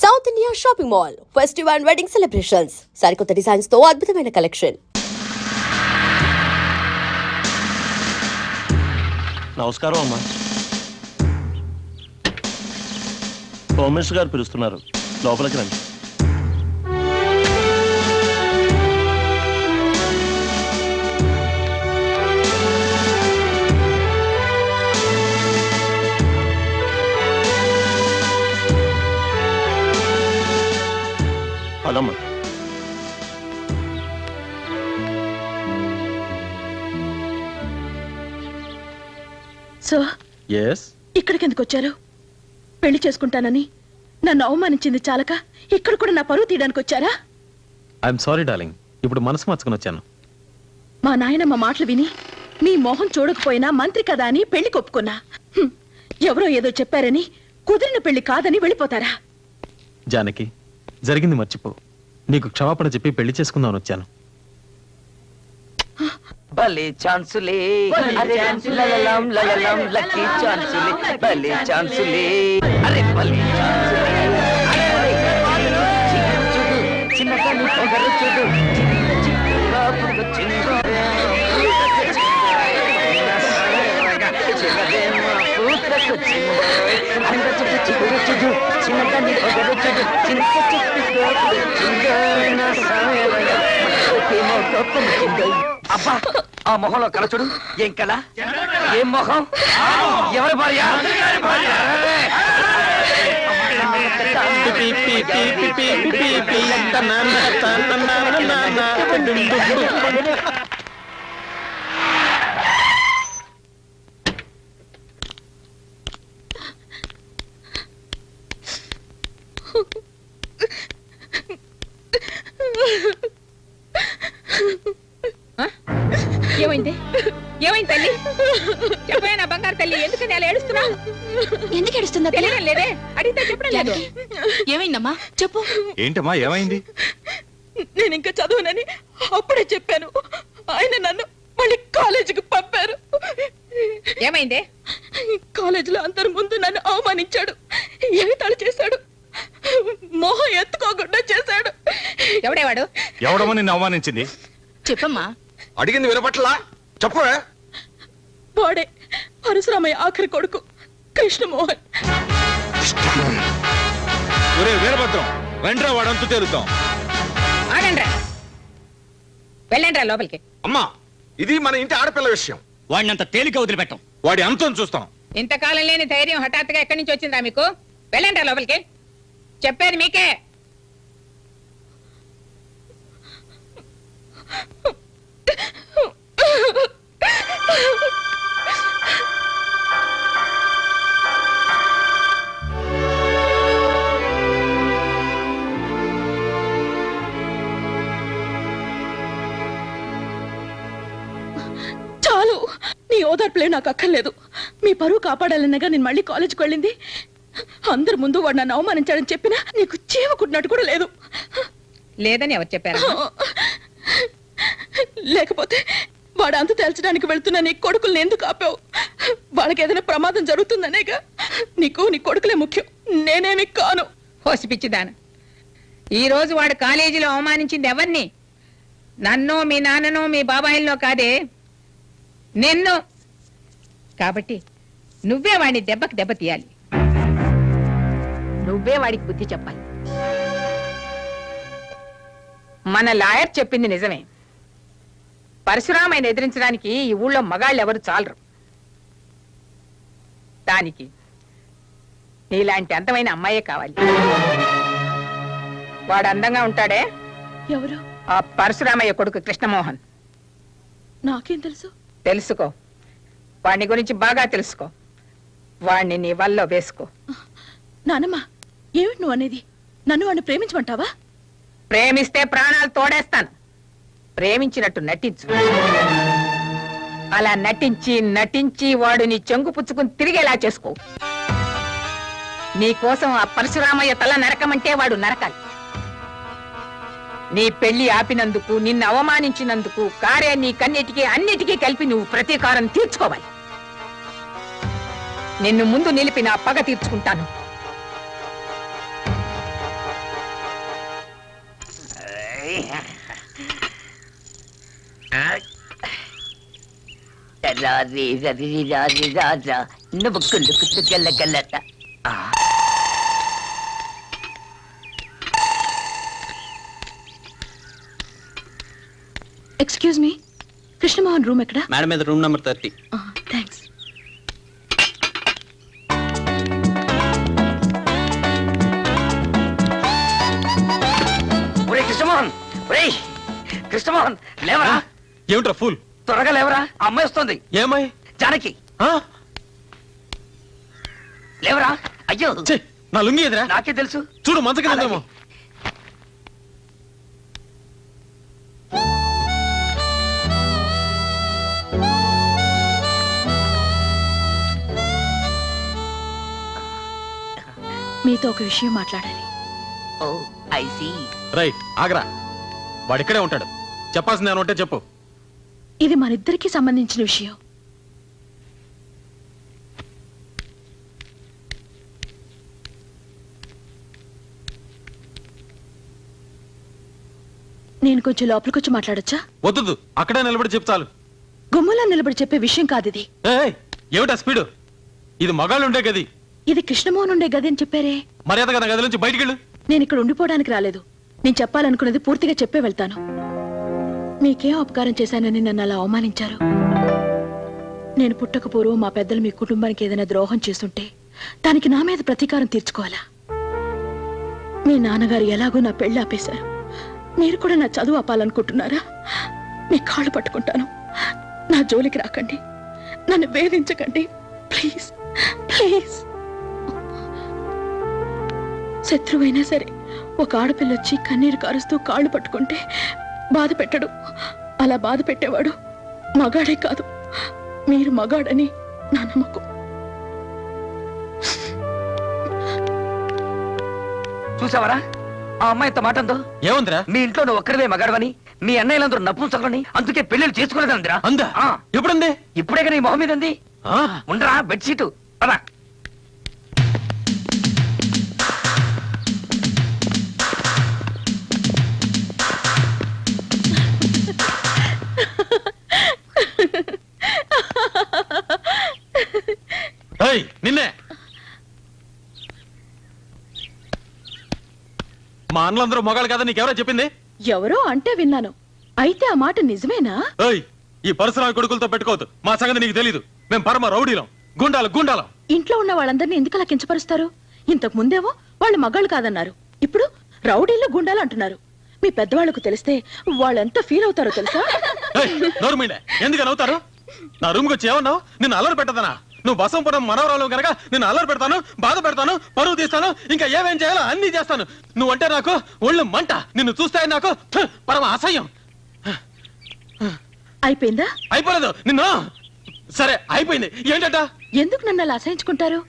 South India shopping mall festival and wedding celebrations సరికొత్త డిజైన్స్తో అద్భుతమైన కలెక్షన్ నమస్కారం అమ్మా. హోమ్ మినిస్టర్ గారు పిలుస్తున్నారు. లోపలికి రండి. పదమ్మా సో ఎస్ ఇక్కడికి ఎందుకు వచ్చారు పెళ్ళి చేసుకుంటానని నన్ను అవమానించింది చాలక ఇక్కడ కూడా నా పరువు తీయడానికి వచ్చారా ఐఎమ్ సారీ డార్లింగ్ ఇప్పుడు మనసు మార్చుకుని వచ్చాను. మా నాయన మా మాటలు విని మీ మొహం చూడకపోయినా మంత్రి కదా అని పెళ్ళి కొప్పుకున్నా హ్మ్. ఎవరో ఏదో చెప్పారని కుదిరిన పెళ్ళి కాదని వెళ్ళిపోతారా? జానకి జరిగింది మర్చిపో. నీకు క్షమాపణ చెప్పి పెళ్ళి చేసుకుందామని వచ్చాను. భలే ఛాన్సులే. అరే లలలం లలలం లక్కీ ఛాన్సులే. భలే ఛాన్సులే. అరే భలే ఛాన్సులే. అబ్బా ఆ మొహంలో కళ చూడు ఏం కళ ఏం మొహం ఎవరి భార్య అరే! అడిగితే చెప్పడం లేదు. ఏమైందమ్మా? చెప్పు. ఏంటమ్మా ఏమైంది? నేను ఇంకా చదవనని అప్పుడే చెప్పాను. ఆయన నన్ను మళ్ళీ కాలేజీకి పంపారు. ఏమైంది? కాలేజీలో అందరి ముందు నన్ను అవమానించాడు. ఎగతాళి చేశాడు? మొహం ఎత్తుకోకుండా చేశాడు. ఎవడేవాడు? ఎవడమో నిన్ను అవమానించింది? చెప్పమ్మా. అడిగింది వినపట్లా? చెప్పవే. వాడే పరశురామయ్య ఆఖరి కొడుకు కృష్ణమోహన్. ఒరే వీరభద్రం వెంట్రా వాడంతు తేలుతాం. ఆగండ్రా వెళ్ళండ్రా లోపలికి. అమ్మా ఇది మన ఇంటి ఆడపిల్ల విషయం. వాడినంత తేలిక వదిలిపెట్టం. వాడి అంతం చూస్తాం. ఇంతకాలం లేని ధైర్యం హఠాత్తుగా ఎక్కడి నుంచి వచ్చిందా మీకు? వెళ్ళండ్రా లోపలికి. చెప్పేది మీకే. నాకు అక్కర్లేదు. మీ పరువు కాపాడాలన్నగా నేను మళ్ళీ కాలేజీకి వెళ్ళింది. అందరి ముందు వాడు నన్ను అవమానించాడని చెప్పినా నీకు చీవకుట్టినట్టు కూడా లేదు. లేదని ఎవరు చెప్పారు? లేకపోతే వాడు అంత తేల్చడానికి వెళ్తున్న నీ కొడుకుల్ని ఎందుకు ఆపావు? వాళ్ళకి ఏదైనా ప్రమాదం జరుగుతుందనేగా? నీకు నీ కొడుకులే ముఖ్యం. నేనేమి కాను. హోసి పిచ్చిదాన. ఈ రోజు వాడు కాలేజీలో అవమానించింది ఎవరిని? నన్నో మీ నాన్ననో మీ బాబాయిల్లో కాదే. నిన్ను కాబట్టి నువ్వే వాడిని దెబ్బకి దెబ్బ తీయాలి. నువ్వే వాడికి బుద్ధి చెప్పాలి. మన లాయర్ చెప్పింది నిజమే. పరశురామైన ఎదిరించడానికి ఈ ఊళ్ళో మగాళ్ళు ఎవరు చాలరు. దానికి నీలాంటి అందమైన అమ్మాయే కావాలి. వాడు అందంగా ఉంటాడే? ఎవరు? ఆ పరశురామయ్య కొడుకు కృష్ణమోహన్. నాకేం తెలుసు? తెలుసుకో. వాడిని గురించి బాగా తెలుసుకో. వాణ్ణి నీ వల్ల వేసుకో. నానమ్మ ఏమిటి నువ్వు అనేది? నన్ను వాడిని ప్రేమించమంటావా? ప్రేమిస్తే ప్రాణాలు తోడేస్తాను. ప్రేమించినట్టు నటించు. అలా నటించి నటించి వాడు నీ చెంగు పుచ్చుకుని తిరిగేలా చేసుకో. నీ కోసం ఆ పరశురామయ్య తల నరకమంటే వాడు నరకాలి. నీ పెళ్ళి ఆపినందుకు నిన్ను అవమానించినందుకు కారే నీ కన్నిటికీ అన్నిటికీ కలిపి నువ్వు ప్రతీకారం తీర్చుకోవాలి నిన్ను ముందు నిలిపి నా పగ తీర్చుకుంటాను నువ్వు రాజీ రాజీ రాజా నువ్వు ఎక్స్క్యూజ్ మీ కృష్ణమోహన్ రూమ్ ఎక్కడ? మేడం మీద రూమ్ నెంబర్ థర్టీ థ్యాంక్స్ ఒరే కృష్ణమోహన్ ఒరే కృష్ణమోహన్ లేవరా? ఏమిట్రా ఫుల్ త్వరగా లేవరా? అమ్మాయి వస్తుంది. ఏమై? జానకి. ఆ? లేవరా? అయ్యో. ఛీ, నా లుంగి ఎదురా నాకే తెలుసు. చూడు మంచ కిందేమో మీతో ఒక విషయం మాట్లాడాలి. ఓ ఐ సీ. రైట్ ఆగరా. వాడు ఇక్కడే ఉంటాడు. చెప్పాల్సింది ఏమైనా ఉంటే చెప్పు. ఇది మనిద్దరికి సంబంధించిన విషయం. నేను కొంచెం లోపలికి వచ్చి మాట్లాడొచ్చా? వద్దు అక్కడే నిలబడి చాలు. గుమ్మలో నిలబడి చెప్పే విషయం కాదు ఇది. ఏయ్, ఏమిటా స్పీడు? ఇది మగాళ్ళు ఉండే గది. ఇది కృష్ణమోహన్ ఉండే గది అని చెప్పారే. మర్యాదగా నా గది నుంచి బయటికి వెళ్ళు నేను ఇక్కడ ఉండిపోవడానికి రాలేదు. నేను చెప్పాలనుకున్నది పూర్తిగా చెప్పే వెళ్తాను. మీకేం అపకారం చేశానని నన్ను అలా అవమానించారు. నేను పుట్టక పూర్వం మా పెద్దలు మీ కుటుంబానికి ఏదైనా ద్రోహం చేస్తుంటే దానికి నా మీద ప్రతీకారం తీర్చుకోవాలా? మీ నాన్నగారు ఎలాగో నా పెళ్ళి ఆపేశారు. మీరు కూడా నా చదువు ఆపాలనుకుంటున్నారా? మీ కాళ్ళు పట్టుకుంటాను. నా జోలికి రాకండి. నన్ను వేధించకండి. ప్లీజ్. ప్లీజ్. శత్రువైనా సరే ఒక ఆడపిల్ల వచ్చి కన్నీరు కారుస్తూ కాళ్ళు పట్టుకుంటే బాధ పెట్టడు అలా బాధ పెట్టేవాడు మగాడే కాదు. మీరు మగాడని నా నమ్మకం. చూసావరా? ఆ అమ్మాయి ఇంత మాట అందో ఏముందిరా? మీ ఇంట్లో నువ్వు ఒక్కడివే మగాడవని మీ అన్నయ్యలందరూ నప్పుంచకని అందుకే పెళ్ళిళ్ళు చేసుకోలేదందిరా అందా? ఆ, ఎప్పుడుంది? ఇప్పుడే ఈ మొహం మీద ఉంది ఆ, ఉండరా బెడ్షీట్. పదా. మా అన్నలందరూ మొగాళ్ళు కదా నీకెవరో చెప్పింది? ఎవరో అంటే విన్నాను. అయితే ఆ మాట నిజమేనా? ఏయ్ ఈ పరశురామి కొడుకులతో పెట్టుకోవద్దు. మా సంగతి నీకు తెలీదు. మేము పరమ రౌడీలం. గుండాలు గుండాలం. ఇంట్లో ఉన్న వాళ్ళందరినీ ఎందుకు అలా కించపరుస్తారు? ఇంతకు ముందేమో వాళ్ళు మగాళ్ళు కాదన్నారు. ఇప్పుడు రౌడీలు గుండాలు అంటున్నారు. మీ పెద్దవాళ్ళకు తెలిస్తే వాళ్ళెంత ఫీల్ అవుతారో తెలుసా? ఏయ్, నోరు మీండే. ఎందుకు నవ్వుతారు? నా రూమ్కి వచ్చి ఏమన్నావు? నిన్ను అల్లరి పెట్టదనా? నువ్వు బసంపురం మనవరాలు కనుక నిన్ను అల్లరి పెడతాను బాధ పెడతాను పరువు తీస్తాను ఇంకా ఏమేం చేయాలో అన్ని చేస్తాను. నువ్వంటే నాకు ఒళ్ళు మంట నిన్ను చూస్తే నాకు పరమ అసహ్యం. అయిపోయిందా? అయిపోలేదు నిన్ను. సరే అయిపోయింది. ఏంటట? ఎందుకు నన్ను అలా అసహించుకుంటారు?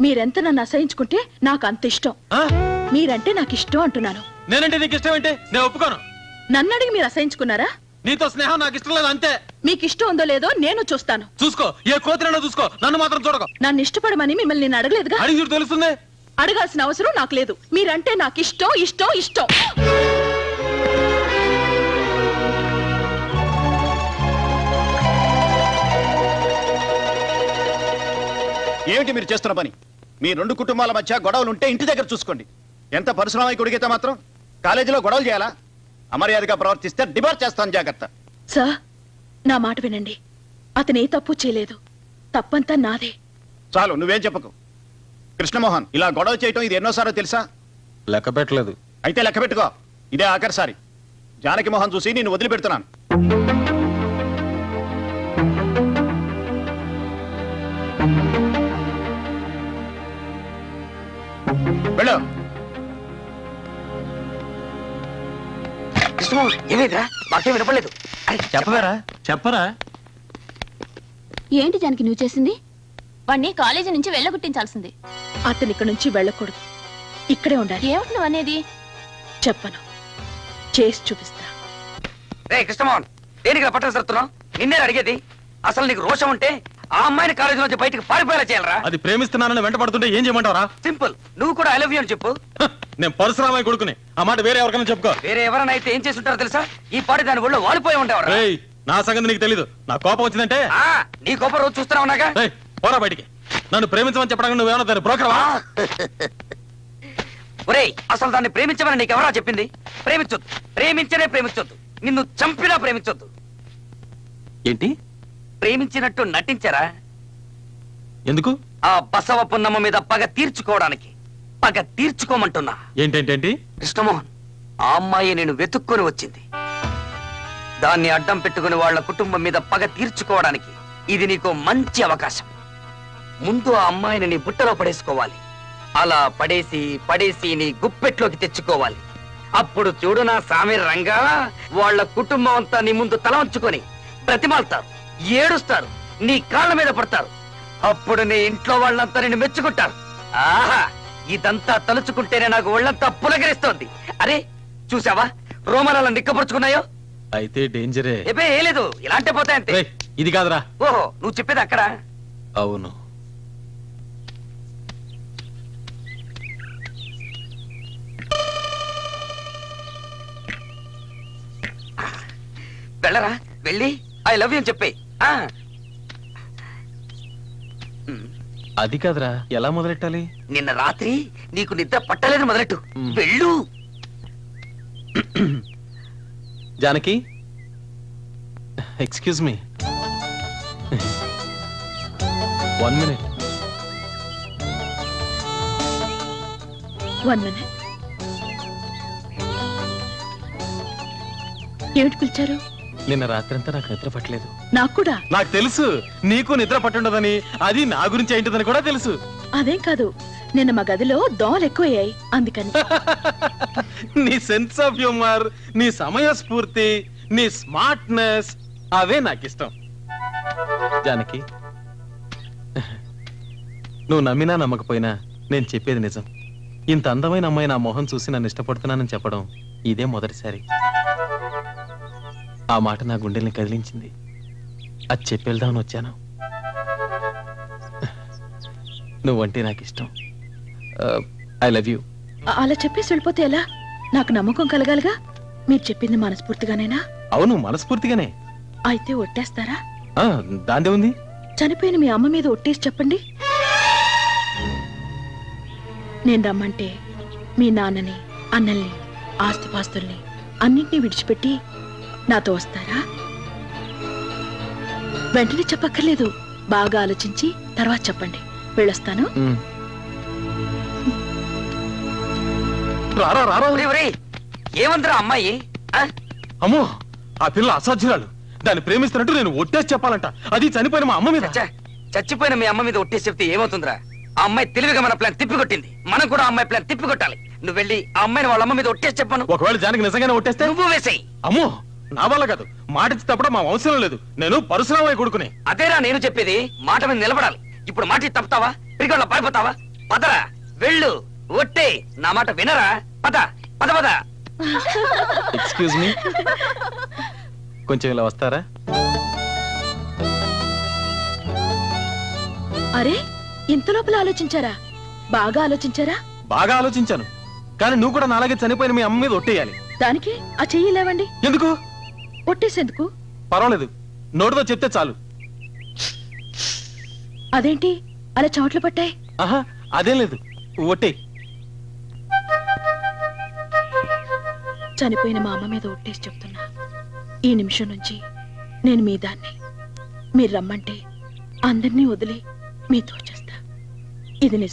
మీరెంత నన్ను అసహించుకుంటే నాకు అంత ఇష్టం. ఆ? మీరంటే నాకు ఇష్టం అంటున్నాను. నేనంటే నీకు ఇష్టం ఏంటి? నేను ఒప్పుకోను. నన్ను అడిగి మీరు అసహించుకున్నారా? నీతో స్నేహం నాకు ఇష్టం లేదు అంతే. మీకు ఇష్టం ఉందో లేదో నేను చూస్తాను. చూసుకో ఏ కోతిరైనా చూసుకో నన్ను మాత్రం చూడకు. నన్ను ఇష్టపడమని మిమ్మల్ని నేను అడగలేదుగా? అడిగి చూడు తెలుస్తుంది? అడగాల్సిన అవసరం నాకు లేదు. మీరంటే నాకు ఇష్టం ఇష్టం ఇష్టం. ఏమిటి మీరు చేస్తున్న పని? మీ రెండు కుటుంబాల మధ్య గొడవలు ఉంటే ఇంటి దగ్గర చూసుకోండి. ఎంత పరిశ్రమ కొడిగితే మాత్రం? కాలేజీలో గొడవలు చేయాలా? అమర్యాదగా ప్రవర్తిస్తే డిబార్ చేస్తాను జాగ్రత్త. సార్ నా మాట వినండి. అతను ఏ తప్పు చేయలేదు. తప్పంతా నాదే. చాలు నువ్వేం చెప్పకు. కృష్ణమోహన్ ఇలా గొడవ చేయటం ఇది ఎన్నోసారో తెలుసా? లెక్క పెట్టలేదు. అయితే లెక్క పెట్టుకో. ఇదే ఆఖరిసారి జానకి మోహన్ చూసి నేను వదిలిపెడుతున్నాను. ఏమైందిరా? మాకేం వినపడలేదు. అరే, చెప్పవేరా? చెప్పరా? ఏంటి జానికి నువ్వు చేసింది? వాణ్ణి కాలేజీ నుంచి వెళ్ళగొట్టించాల్సింది. అతను ఇక్కడ నుంచి వెళ్ళకూడదు. ఇక్కడే ఉండాలి. ఏమిటి నువ్వు అనేది? చెప్పను. చేసి చూపిస్తా. రే కృష్ణమోహన్ దేనికి పట్టణ సరుతున్నావు నిన్నే అడిగేది అసలు నీకు రోషం ఉంటే ఆ అమ్మాయిని కాలేజీ నుంచి బయటకు పారిపోయేలా చేయాలరా. అది ప్రేమిస్తున్నానని వెంట పడుతుంటే ఏం చేయమంటావరా? సింపుల్ నువ్వు కూడా ఐ లవ్ యూ అని చెప్పు. నేను పరశురామయ్య కొడుకుని. ఆ మాట వేరే ఎవరికైనా చెప్పుకో. వేరే ఎవరైనా అయితే ఏం చేస్తుంటారో తెలుసా? ఈ పాటి దాని ఒళ్ళో వాలిపోయి ఉండేవారు. రేయ్ నా సంగతి నీకు తెలీదు. నా కోపం వచ్చిందంటే? ఆ, నీ గొప్ప రోజు చూస్తున్నావు నాగా? ఏయ్, పోరా బయటికి. నన్ను ప్రేమించమని చెప్పడానికి నువ్వేమన్నా దాని బ్రోకర్? ఒరేయ్ అసలు దాన్ని ప్రేమించమని నీకెవరా చెప్పింది? ప్రేమించొద్దు. ప్రేమించనే ప్రేమించొద్దు. నిన్ను చంపినా ప్రేమించొద్దు. ఏంటి? ప్రేమించినట్టు నటించరా? ఎందుకు? ఆ బసవ పున్నమ్మ మీద పగ తీర్చుకోవడానికి. పగ తీర్చుకోమంటున్నా. ఏంటేంటేంటి? కృష్ణమోహన్ ఆ అమ్మాయి నేను వెతుక్కొని వచ్చింది. దాన్ని అడ్డం పెట్టుకుని వాళ్ళ కుటుంబం మీద పగ తీర్చుకోవడానికి ఇది నీకు మంచి అవకాశం. ముందు ఆ అమ్మాయిని నీ బుట్టలో పడేసుకోవాలి. అలా పడేసి పడేసి నీ గుప్పెట్లోకి తెచ్చుకోవాలి. అప్పుడు చూడు నా సామి రంగా వాళ్ళ కుటుంబం అంతా నీ ముందు తల ఉంచుకొని ప్రతిమాలుతారు ఏడుస్తారు నీ కాళ్ళ మీద పడతారు. అప్పుడు నీ ఇంట్లో వాళ్ళంతా నిన్ను మెచ్చుకుంటారు. ఆహా! ఇదంతా తలుచుకుంటేనే నాకు ఒళ్ళంతా పులకరిస్తోంది. అరే చూసావా రోమనాల నిక్కపరుచుకున్నాయో? అయితే డేంజరే. ఏపే ఏ లేదు. ఇలాంటి పోతాయంతే. ఏయ్, ఇది కాదురా. ఓహో నువ్వు చెప్పేది అక్కడ. అవును. వెళ్ళరా? వెళ్ళి. ఐ లవ్ యూ అని చెప్పే ఆ. అది కాదురా. ఎలా మొదలెట్టాలి? నిన్న రాత్రి నీకు నిద్ర పట్టలేదు మొదలెట్టు. వెళ్ళు. Janaki? Excuse me one minute one minute ఏమిటి పిలిచారు? నిన్న రాత్రంతా నాకు నిద్ర పట్టలేదు. నాకు కూడా? నాకు తెలుసు. నీకు నిద్ర పట్టుండదని అది నా గురించి ఏంటిదని కూడా తెలుసు. అదేం కాదు. నిన్న మా గదిలో దోమలు ఎక్కువయ్యాయి అందుకని. నీ సెన్స్ ఆఫ్ హ్యూమర్ నీ సమయ స్ఫూర్తి నీ స్మార్ట్నెస్ అవే నాకు ఇష్టం జానకి నువ్వు నమ్మినా నమ్మకపోయినా నేను చెప్పేది నిజం. ఇంత అందమైన అమ్మాయి నా మొహం చూసి నన్ను ఇష్టపడుతున్నానని చెప్పడం ఇదే మొదటిసారి. ఆ మాట నా గుండెల్ని కదిలించింది. అది చెప్పేద్దామని వచ్చాను. నువ్వంటే నాకు ఇష్టం ఐ లవ్ యూ అలా చెప్పేసి వెళ్ళిపోతే ఎలా? నాకు నమ్మకం కలగాలిగా? మీరు చెప్పింది మనస్ఫూర్తిగానేనా? అవును మనస్ఫూర్తిగానే. అయితే ఒట్టేస్తారా? దాందే ఉంది చనిపోయిన మీ అమ్మ మీద ఒట్టేసి చెప్పండి. నేను రమ్మంటే మీ నాన్నని అన్నల్ని ఆస్తిపాస్తుల్ని అన్నింటినీ విడిచిపెట్టి నాతో వస్తారా? వెంటనే చెప్పక్కర్లేదు. బాగా ఆలోచించి తర్వాత చెప్పండి. వెళ్ళొస్తాను. రారా రారా ఏమందిరా అమ్మాయి? అమ్మో ఆ పిల్ల అసాధ్యురాలు. దాన్ని ప్రేమిస్తున్నట్టు నేను ఒట్టేసి చెప్పాలంట. అది చనిపోయిన మా అమ్మ మీద. చచ్చా, చచ్చిపోయిన మీ అమ్మ మీద ఒట్టేసి చెప్తే ఏమవుతుందిరా? ఆ అమ్మాయి తెలివిగా మన ప్లాన్ తిప్పికొట్టింది. మనం కూడా ఆ అమ్మాయి ప్లాన్ తిప్పికొట్టాలి. నువ్వు వెళ్ళి ఆ అమ్మాయిని వాళ్ళ అమ్మ మీద ఒట్టేసి చెప్పను. ఒకవేళ జానకి నిజంగానే ఒట్టేస్తే? నువ్వు వేసేయి. అమ్మో నా వల్ల కాదు. మాట ఇచ్చి తప్పడం మా అవసరం లేదు. నేను పరశురామయ్య కొడుకుని. అదేరా నేను చెప్పేది? మాట మీద నిలబడాలి. ఇప్పుడు మాట ఇచ్చి తప్పుతావా? పిరిగొళ్ళ పారిపోతావా? పదరా వెళ్ళు. ఒట్టే నా మాట వినరా? పద పద పద. ఎక్స్క్యూజ్ మీ కొంచెం ఇలా వస్తారా? అరే ఇంత లోపల ఆలోచించారా? బాగా ఆలోచించారా? బాగా ఆలోచించాను. కానీ నువ్వు కూడా నాలాగే చనిపోయిన మీ అమ్మ మీద ఒట్టేయాలి. దానికి ఆ చెయ్యి లేవండి. ఎందుకు? ఒట్టేసేందుకు? పర్వాలేదు. నోటితో చెప్తే చాలు. అదేంటి? అలా చెమట్లు పట్టాయి? ఆహా అదేం లేదు. ఒట్టే. చనిపోయిన మా అమ్మ మీద ఒట్టేసి చెప్తున్నా. ఈ నిమిషం నుంచి నేను మీ దాన్ని మీరు రమ్మంటే అందరినీ వదిలి మీతో చేస్తా. ఇది